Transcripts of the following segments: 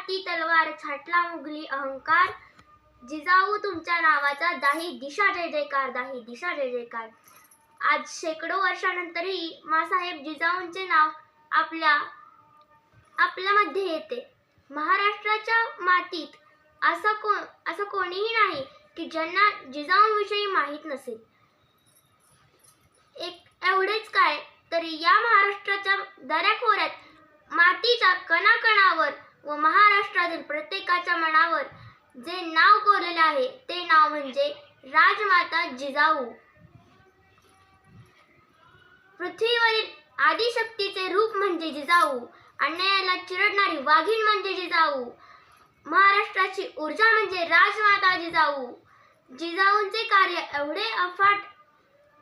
हाती तलवार छाटला मुगली अहंकार. जिजाऊ तुमच्या नावाचा दाही दिशा जय जयकार दाही दिशा जय जयकार. आज शेकडो वर्षानंतरही मासाहेब जिजाऊंचे नाव आपल्या आपल्यामध्ये येते. महाराष्ट्राच्या मातीत असं को असं कोणीही नाही की ज्यांना जिजाऊंविषयी माहीत नसेल. एक एवढेच काय? तरी या महाराष्ट्राच्या दऱ्याखोऱ्यात मातीच्या कणाकणावर व महा महाराष्ट्रातील प्रत्येकाच्या मनावर जे नाव कोरलेले आहे ते नाव म्हणजे राजमाता जिजाऊ. पृथ्वीवरील आदिशक्तीचे रूप म्हणजे जिजाऊ अन्यायाला चिरडणारी वाघीण म्हणजे जिजाऊ महाराष्ट्राची ऊर्जा म्हणजे राजमाता जिजाऊ. जिजाऊंचे कार्य एवढे अफाट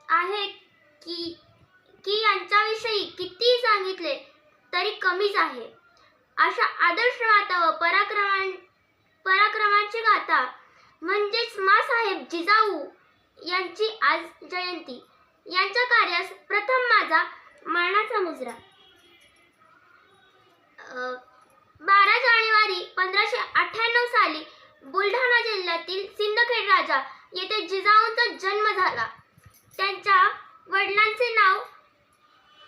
आहे की की यांच्याविषयी कितीही सांगितले तरी कमीच आहे. अशा आदर्श माता व पराक्रमान पराक्रमाची गाथा. म्हणजेच मासाहेब जिजाऊ यांची आज जयंती. यांच्या कार्यास प्रथम माझा मानाचा मुजरा. बारा जानेवारी पंधराशे अठ्ठ्याण्णव साली बुलढाणा जिल्ह्यातील सिंदखेड राजा येथे जिजाऊंचा जन्म झाला. त्यांच्या वडिलांचे नाव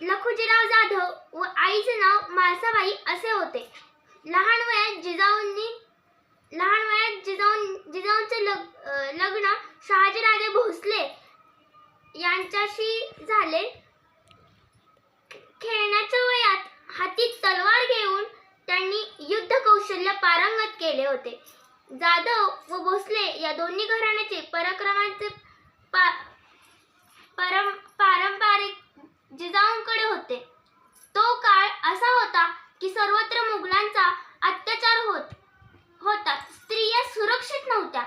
लखुजीराव जाधव व आईचे नाव माळसाबाई असे होते. लहान वयात जिजाऊंनी लहान वयात जिजाऊं जिजाऊंचे लग लग्न शहाजीराजे भोसले यांच्याशी झाले. खेळण्याच्या वयात हाती तलवार घेऊन त्यांनी युद्ध कौशल्य पारंगत केले होते. जाधव व भोसले या दोन्ही घराण्याचे पराक्रमांचे पा परम पारंपरिक जिजाऊंकडे होते तो काळ असा होता की सर्वत्र मुघलांचा अत्याचार होत होता स्त्रिया सुरक्षित नव्हत्या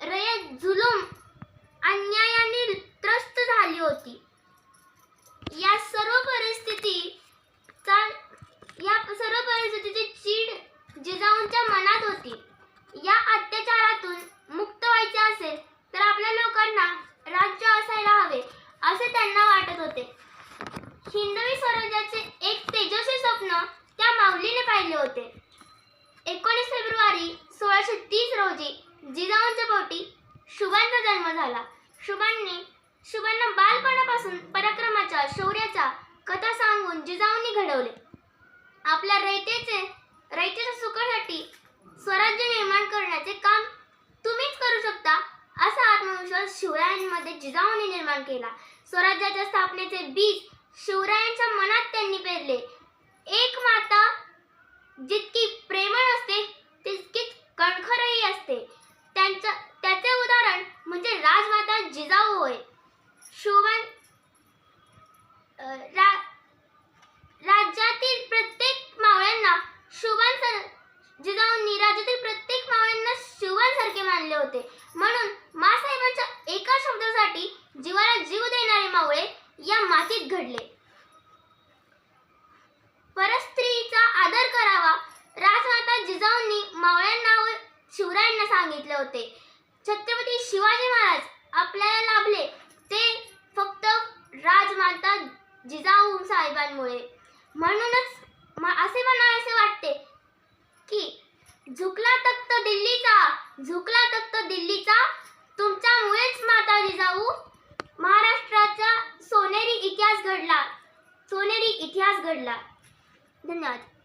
रयत जुलूम अन्यायाने त्रस्त झाली होती या सर्व परिस्थितीचा या सर्व परिस्थितीची चीड जिजाऊंच्या मनात होती या अत्याचारातून मुक्त व्हायचे असेल तर आपल्या लोकांना राज्य असायला हवे असे त्यांना वाटत होते. हिंदवी स्वराज्याचे एक तेजस्वी स्वप्न त्या माऊलीने पाहिले होते. एकोणीस फेब्रुवारी सोळाशे तीस रोजी जिजाऊंच्या पोटी शुभांचा जन्म झाला. शुभांनी शुभांना बालपणापासून पराक्रमाच्या शौर्याच्या कथा सांगून जिजाऊंनी घडवले. आपल्या रयतेचे रयतेच्या सुखासाठी स्वराज्य निर्माण करण्याचे काम तुम्हीच करू शकता असा आत्मविश्वास शिवरायांमध्ये जिजाऊंनी निर्माण केला. स्वराज्याच्या स्थापनेचे बीज शिवरायांच्या मनात त्यांनी पेरले. एक माता जितकी प्रेमळ असते तितकीच कणखरही असते. त्यांचं त्याचे उदाहरण म्हणजे राजमाता जिजाऊ होय. शिवबान रा राज्यातील प्रत्येक मावळ्यांना शुभान सर जिजाऊंनी राज्यातील प्रत्येक मावळ्यांना शिवांसारखे मानले होते. म्हणून मासाहेबांच्या एका शब्दासाठी या मातीत घडले. परस्त्रीचा आदर करावा राजमाता जिजाऊंनी मावळ्यांना व शिवरायांना सांगितले होते. छत्रपती शिवाजी महाराज आपल्याला लाभले ते फक्त राजमाता जिजाऊ साहेबांमुळे. म्हणूनच म- असे म्हणावेसे वाटते की झुकला तख्त दिल्लीचा झुकला तख्त दिल्लीचा तुमच्यामुळेच माता जिजाऊ घडला. धन्यवाद.